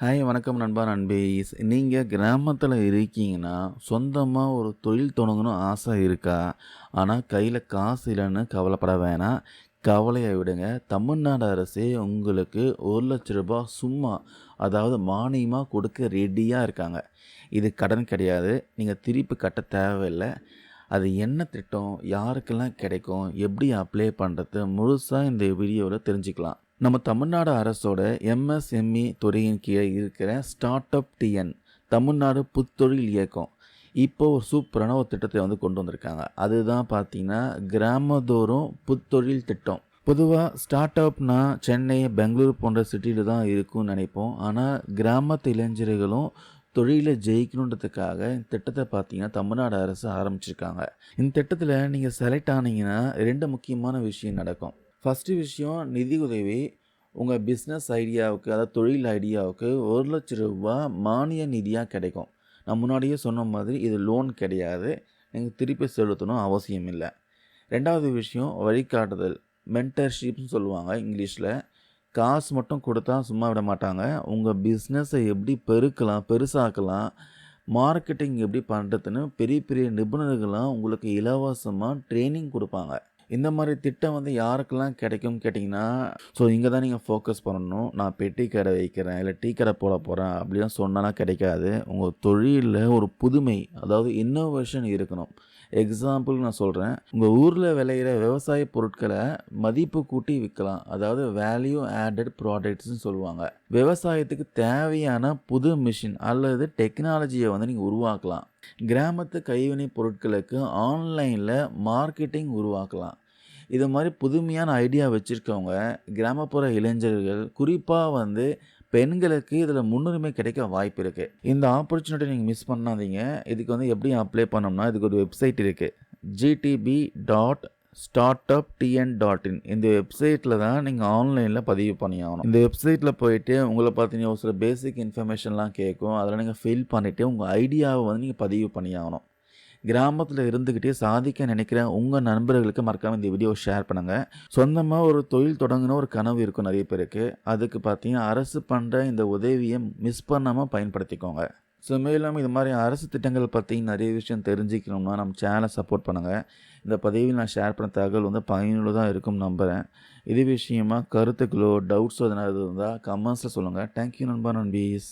Hi வணக்கம் நண்பா நண்பீஸ் நீங்கள் கிராமத்தில் இருக்கீங்கன்னா சொந்தமாக ஒரு தொழில் தொடங்கணும் ஆசை இருக்கா? ஆனால் கையில் காசு இல்லைன்னு கவலைப்பட வேணாம். கவலையை விடுங்க. தமிழ்நாடு அரசே உங்களுக்கு ஒரு லட்ச ரூபாய் சும்மா அதாவது மானியமாக கொடுக்க ரெடியாக இருக்காங்க. இது கடன் கிடையாது. நீங்கள் திருப்பி கட்ட தேவையில்லை. அது என்ன திட்டம்? யாருக்கெல்லாம் கிடைக்கும்? எப்படி அப்ளை பண்ணுறது முழுசாக இந்த வீடியோவில் தெரிஞ்சுக்கலாம். நம்ம தமிழ்நாடு அரசோட எம்எஸ்எம்இ துறையின் கீழே இருக்கிற ஸ்டார்ட் அப் டிஎன் தமிழ்நாடு புத்தொழில் இயக்கம் இப்போ ஒரு சூப்பரான ஒரு திட்டத்தை வந்து கொண்டு வந்திருக்காங்க. அதுதான் பார்த்தீங்கன்னா கிராமதோறும் புத்தொழில் திட்டம். பொதுவாக ஸ்டார்ட் அப்னா சென்னை பெங்களூர் போன்ற சிட்டியில் தான் இருக்கும்னு நினைப்போம். ஆனால் கிராமத்து இளைஞர்களும் தொழிலை ஜெயிக்கணுன்றதுக்காக இந்த திட்டத்தை பார்த்தீங்கன்னா தமிழ்நாடு அரசு ஆரம்பிச்சிருக்காங்க. இந்த திட்டத்தில் நீங்கள் செலக்ட் ஆனீங்கன்னா ரெண்டு முக்கியமான விஷயம் நடக்கும். ஃபஸ்ட்டு விஷயம் நிதி உதவி. உங்கள் பிஸ்னஸ் ஐடியாவுக்கு அதாவது தொழில் ஐடியாவுக்கு ஒரு லட்ச ரூபா மானிய நிதியாக கிடைக்கும். நான் முன்னாடியே சொன்ன மாதிரி இது லோன் கிடையாது. நீங்கள் திருப்பி செலுத்தணும் அவசியம் இல்லை. ரெண்டாவது விஷயம் வழிகாட்டுதல். மென்டர்ஷிப்னு சொல்லுவாங்க இங்கிலீஷில். காசு மட்டும் கொடுத்தா சும்மா விட மாட்டாங்க. உங்கள் பிஸ்னஸை எப்படி பெருக்கலாம் பெருசாக்கலாம் மார்க்கெட்டிங் எப்படி பண்ணுறதுன்னு பெரிய பெரிய நிபுணர்கள்லாம் உங்களுக்கு இலவசமாக ட்ரைனிங் கொடுப்பாங்க. இந்த மாதிரி திட்டம் வந்து யாருக்கெல்லாம் கிடைக்கும் கேட்டிங்கன்னா ஸோ இங்கே தான் நீங்கள் ஃபோக்கஸ் பண்ணணும். நான் பெட்டி கடை வைக்கிறேன். இல்லை டீ கடை போட போகிறேன் அப்படிலாம் சொன்னாலாம் கிடைக்காது. உங்கள் தொழிலில் ஒரு புதுமை அதாவது இன்னோவேஷன் இருக்கணும். எக்ஸாம்பிள் நான் சொல்கிறேன் உங்கள் ஊரில் விளையிற விவசாய பொருட்களை மதிப்பு கூட்டி விற்கலாம் அதாவது வேல்யூ ஆடட் ப்ராடக்ட்ஸ்னு சொல்லுவாங்க. விவசாயத்துக்கு தேவையான புது மிஷின் அல்லது டெக்னாலஜியை வந்து நீங்கள் உருவாக்கலாம். கிராமத்து கைவினை பொருட்களுக்கு ஆன்லைனில் மார்க்கெட்டிங் உருவாக்கலாம். இது மாதிரி புதுமையான ஐடியா வச்சுருக்கவங்க கிராமப்புற இளைஞர்கள் குறிப்பாக வந்து பெண்களுக்கு இதில் முன்னுரிமை கிடைக்க வாய்ப்பு இருக்குது இந்த ஆப்பர்ச்சுனிட்டி நீங்கள் மிஸ் பண்ணாதீங்க. இதுக்கு வந்து எப்படி அப்ளை பண்ணோம்னா இதுக்கு ஒரு வெப்சைட் இருக்குது GDP dot start up TN dot in இந்த வெப்சைட்டில் தான் நீங்கள் ஆன்லைனில் பதிவு பண்ணி ஆகணும். இந்த வெப்சைட்டில் போயிட்டு உங்களை பார்த்தீங்கன்னா ஒரு சில பேசிக் இன்ஃபர்மேஷன்லாம் கேட்கும். அதில் நீங்கள் ஃபில் பண்ணிவிட்டு உங்கள் ஐடியாவை வந்து நீங்கள் பதிவு பண்ணி ஆகணும். கிராமத்தில் இருந்துக்கிட்டே சாதிக்க நினைக்கிற உங்கள் நண்பர்களுக்கு மறக்காமல் இந்த வீடியோ ஷேர் பண்ணுங்கள் சொந்தமாக ஒரு தொழில் தொடங்கின ஒரு கனவு இருக்கும் நிறைய பேருக்கு. அதுக்கு பார்த்தீங்கன்னா அரசு பண்ணுற இந்த உதவியை மிஸ் பண்ணாமல் பயன்படுத்திக்கோங்க. ஸோ மேலும் இது மாதிரி அரசு திட்டங்கள் பற்றி நிறைய விஷயம் தெரிஞ்சுக்கணும்னா நம்ம சேனலை சப்போர்ட் பண்ணுங்கள் இந்த பதிவில் நான் ஷேர் பண்ண தகவல் வந்து பயனுள்ளதாக இருக்கும் நம்புகிறேன் இது விஷயமா கருத்துக்களோ டவுட்ஸோ எதனா இருந்தால் கமெண்ட்ஸில் சொல்லுங்கள் தேங்க்யூ நண்பா நண்பீஸ்.